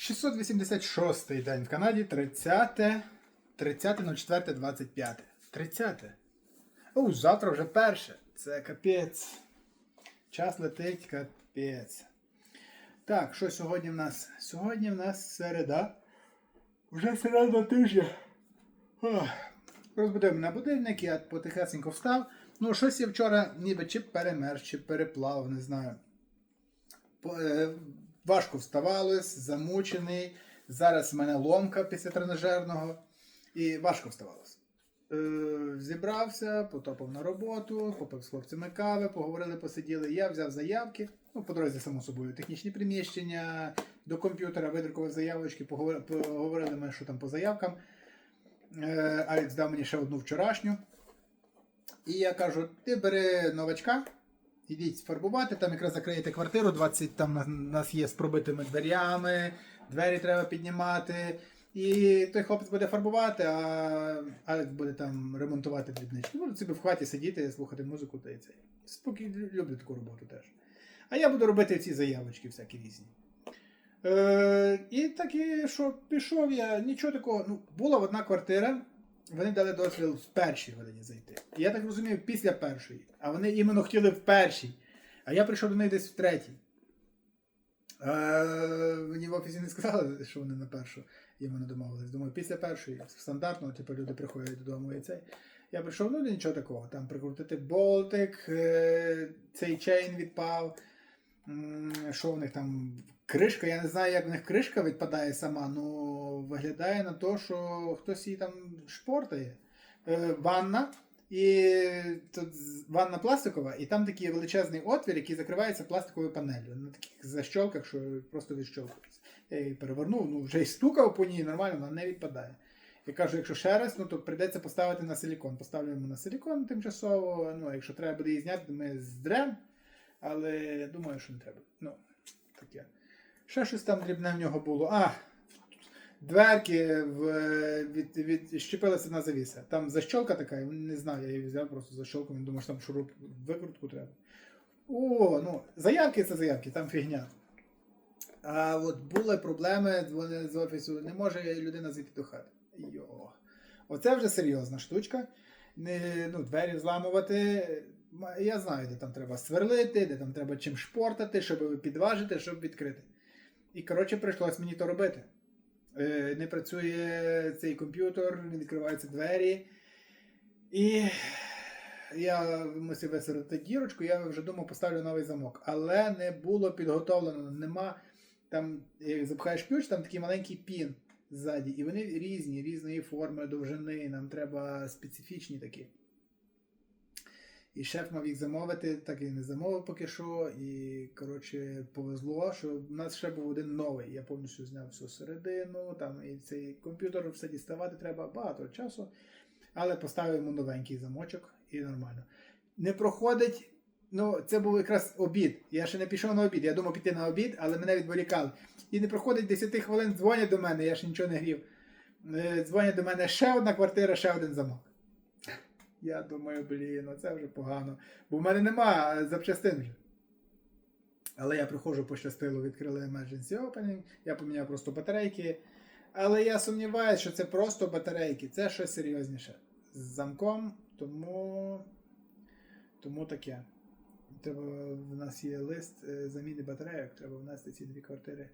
686 день в Канаді, 30, 30.04.25. 30. О, завтра вже перше. Це капець. Час летить капець. Так, що сьогодні в нас? Сьогодні в нас середа. Вже середа тижня. Розбудив мене будильник, я потихесенько встав. Ну, щось я вчора ніби чи перемерз, чи переплав, не знаю. По- е, Важко вставалось, замучений. Зараз в мене ломка після тренажерного. І важко вставалось. Е, зібрався, потопав на роботу, попив з хлопцями кави, поговорили, посиділи. Я взяв заявки. Ну, по дорозі, само собою, технічні приміщення, до комп'ютера видрукував заявочки, поговор- поговорили ми, що там по заявкам. Е, Алекс дав мені ще одну вчорашню. І я кажу: ти бери новачка, ідіть фарбувати, там якраз закриєте квартиру, 20 там на- нас є з пробитими дверями, двері треба піднімати. І той хлопець буде фарбувати, а Алекс буде там ремонтувати дрібнички. Буду собі в хаті сидіти, слухати музику та і це. Спокійно люблю таку роботу теж. А я буду робити ці заявочки всякі різні. Е, і так і що пішов я, нічого такого. Ну, була одна квартира, вони дали дозвіл в першій годині зайти. І я так розумів, після першої. А вони іменно хотіли в першій. А я прийшов до них десь в третій. Е, мені в офісі не сказали, що вони на першу іменно домовились. Думаю, після першої стандартно, типу, люди приходять додому і цей. Я прийшов, ну нічого такого. Там прикрутити болтик, е, цей чейн відпав. Що в них там? Кришка, я не знаю, як в них кришка відпадає сама, але виглядає на те, що хтось її там шпортає. Е, ванна. І тут ванна пластикова, і там такий величезний отвір, який закривається пластиковою панелью. На таких защолках, що просто відщолкується. Я її перевернув, ну вже й стукав по ній, нормально, вона не відпадає. Я кажу, якщо ще раз, ну то прийдеться поставити на силікон. Поставлю йому на силікон тимчасово. Ну, якщо треба буде її зняти, ми здрем. Але думаю, що не треба. Ну, таке. Ще щось там дрібне в нього було. А, дверки в, від, від, щепилася на завіса. Там защолка така, не знаю, я її взяв просто защолку, він думав, що там шуруп викрутку треба. О, ну, заявки це заявки, там фігня. А от були проблеми, вони з офісу, не може людина зайти до хати. Йо. Оце вже серйозна штучка. Не, ну, двері зламувати. Я знаю, де там треба сверлити, де там треба чим шпортати, щоб підважити, щоб відкрити. І, коротше, прийшлось мені то робити. Е, не працює цей комп'ютер, не відкриваються двері. І я мусив висирити дірочку, я вже думав, поставлю новий замок. Але не було підготовлено, нема. Там, як запхаєш ключ, там такий маленький пін ззаді. І вони різні, різної форми, довжини. Нам треба специфічні такі. І шеф мав їх замовити, так і не замовив поки що. І, коротше, повезло, що в нас ще був один новий. Я повністю зняв всю середину, там і цей комп'ютер все діставати треба багато часу. Але поставив йому новенький замочок і нормально. Не проходить. Ну, це був якраз обід. Я ще не пішов на обід. Я думав піти на обід, але мене відволікали. І не проходить 10 хвилин, дзвонять до мене, я ще нічого не грів. Е, Дзвонять до мене ще одна квартира, ще один замок. Я думаю, блін, ну це вже погано. Бо в мене нема запчастин вже. Але я приходжу пощастило, відкрили emergency opening, я поміняв просто батарейки. Але я сумніваюся, що це просто батарейки, це щось серйозніше. З замком, тому. Тому таке. Треба, в нас є лист е, заміни батарейок, треба внести ці дві квартири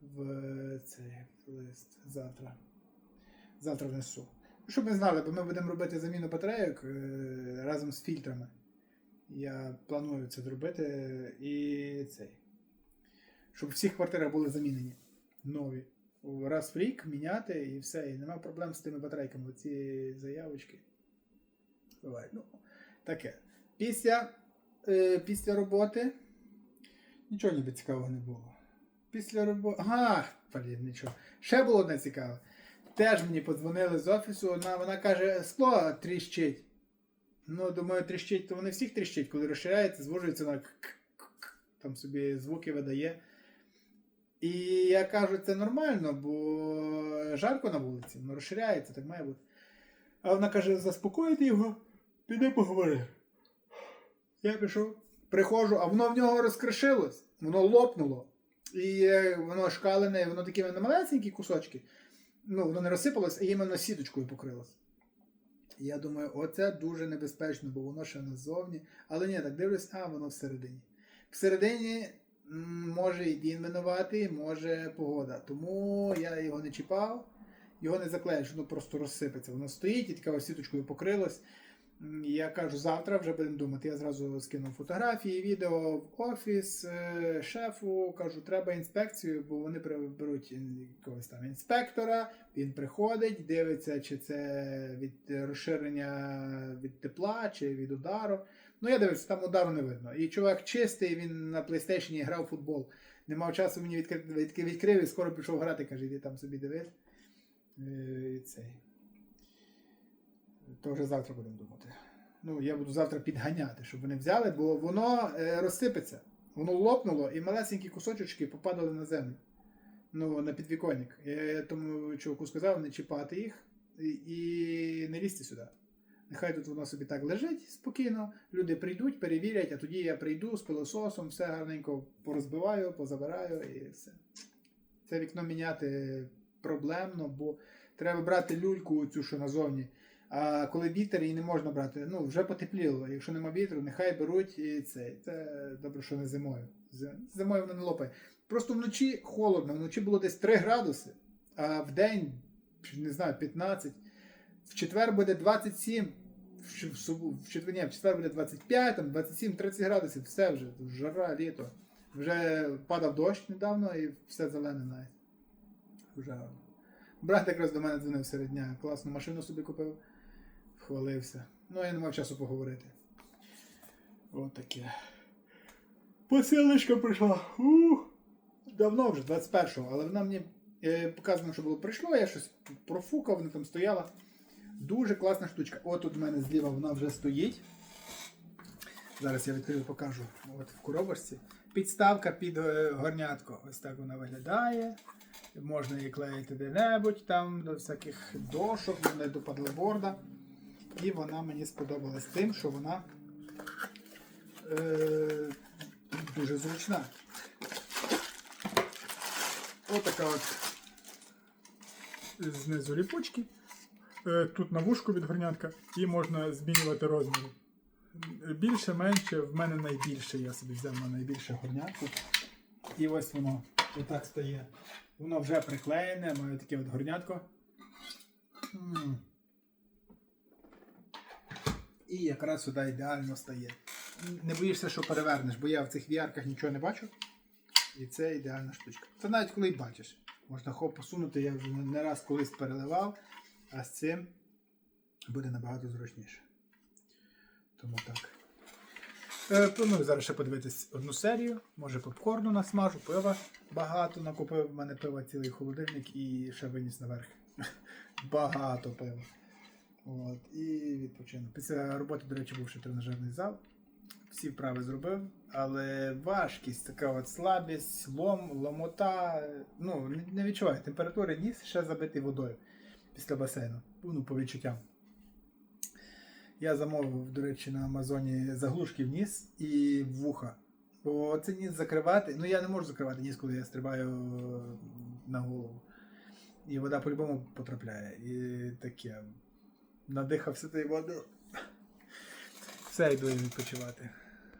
в цей лист завтра. Завтра внесу. Щоб ви знали, бо ми будемо робити заміну батарейок е, разом з фільтрами. Я планую це зробити і цей. Щоб всі квартири були замінені. Нові. Раз в рік міняти і все. І нема проблем з тими батарейками. Ці заявочки. Бувають. Ну, таке. Після, е, після роботи нічого ніби цікавого не було. Після роботи. Ага, блін, нічого. Ще було одне цікаве. Теж мені подзвонили з офісу, вона, вона каже, скло тріщить. Ну, думаю, тріщить, то вони всіх тріщить, коли розширяється, звужується на к-к-к, там собі звуки видає. І я кажу, це нормально, бо жарко на вулиці, воно розширяється, так має бути. А вона каже, заспокоїти його, піди поговори. Я пішов, приходжу, а воно в нього розкришилось, воно лопнуло. І е, воно шкалене, воно такі на кусочки. Ну, воно не розсипалось, а іменно сіточкою покрилось. Я думаю, оце дуже небезпечно, бо воно ще назовні. Але ні, так дивлюсь, а воно всередині. Всередині може і він винуватий, може погода. Тому я його не чіпав, його не заклеїш, воно просто розсипеться. Воно стоїть і така сіточкою покрилось. Я кажу, завтра вже будемо думати. Я зразу скинув фотографії, відео в офіс е, шефу. Кажу, треба інспекцію, бо вони беруть якогось там інспектора. Він приходить, дивиться, чи це від розширення від тепла, чи від удару. Ну, я дивився, там удару не видно. І чувак чистий, він на PlayStation грав в футбол. Не мав часу мені відкрити, відкрив і скоро пішов грати, каже, іди там собі дивись. Е, І цей. То вже завтра будемо думати. Ну, я буду завтра підганяти, щоб вони взяли, бо воно е, розсипеться. Воно лопнуло і малесенькі кусочки попадали на землю. Ну, на підвіконник. Я тому чуваку сказав не чіпати їх і, і не лізти сюди. Нехай тут воно собі так лежить спокійно. Люди прийдуть, перевірять, а тоді я прийду з пилососом, все гарненько порозбиваю, позабираю і все. Це вікно міняти проблемно, бо треба брати люльку цю, що назовні. А коли вітер, її не можна брати. Ну, вже потепліло. Якщо нема вітру, нехай беруть і це. Це добре, що не зимою. Зимою воно не лопає. Просто вночі холодно, вночі було десь 3 градуси, а в день, не знаю, 15. В четвер буде 27, в, субу- в четвер, в четвер буде 25, там 27-30 градусів, все вже, жара, літо. Вже падав дощ недавно і все зелене навіть. Вже. Брат якраз до мене дзвонив серед дня, класну машину собі купив, хвалився. Ну, я не мав часу поговорити. От таке. Посилочка прийшла. Ух! Давно вже, 21-го, але вона мені е, показано, що було прийшло, я щось профукав, вона там стояла. Дуже класна штучка. От тут в мене зліва вона вже стоїть. Зараз я відкрию покажу. От в коробочці. Підставка під е, горнятко. Ось так вона виглядає. Можна її клеїти де-небудь, там до всяких дошок, до падлеборда. І вона мені сподобалась тим, що вона е, дуже зручна. Отака от знизу ліпучки. Е, Тут на вушку від горнятка і можна змінювати розміри. Більше, менше, в мене найбільше. Я собі взяв на найбільше горнятку. І ось воно отак стає. Воно вже приклеєне, маю таке от горнятко. І якраз сюди ідеально стає. Не боїшся, що перевернеш, бо я в цих віярках нічого не бачу. І це ідеальна штучка. Це навіть коли й бачиш. Можна хоп посунути, я вже не раз колись переливав, а з цим буде набагато зручніше. Тому так. Е, планую зараз ще подивитись одну серію. Може попкорну насмажу, пива багато накупив. У мене пива цілий холодильник і ще виніс наверх. Багато пива. От, і відпочину. Після роботи, до речі, був ще тренажерний зал. Всі вправи зробив, але важкість, така от слабість, лом, ломота. Ну, не- відчуваю температури, ніс ще забитий водою після басейну. Ну, по відчуттям. Я замовив, до речі, на Амазоні заглушки в ніс і вуха. Бо це ніс закривати. Ну я не можу закривати ніс, коли я стрибаю на голову. І вода по-любому потрапляє. І таке. Надихався тої водою. Все, йду відпочивати.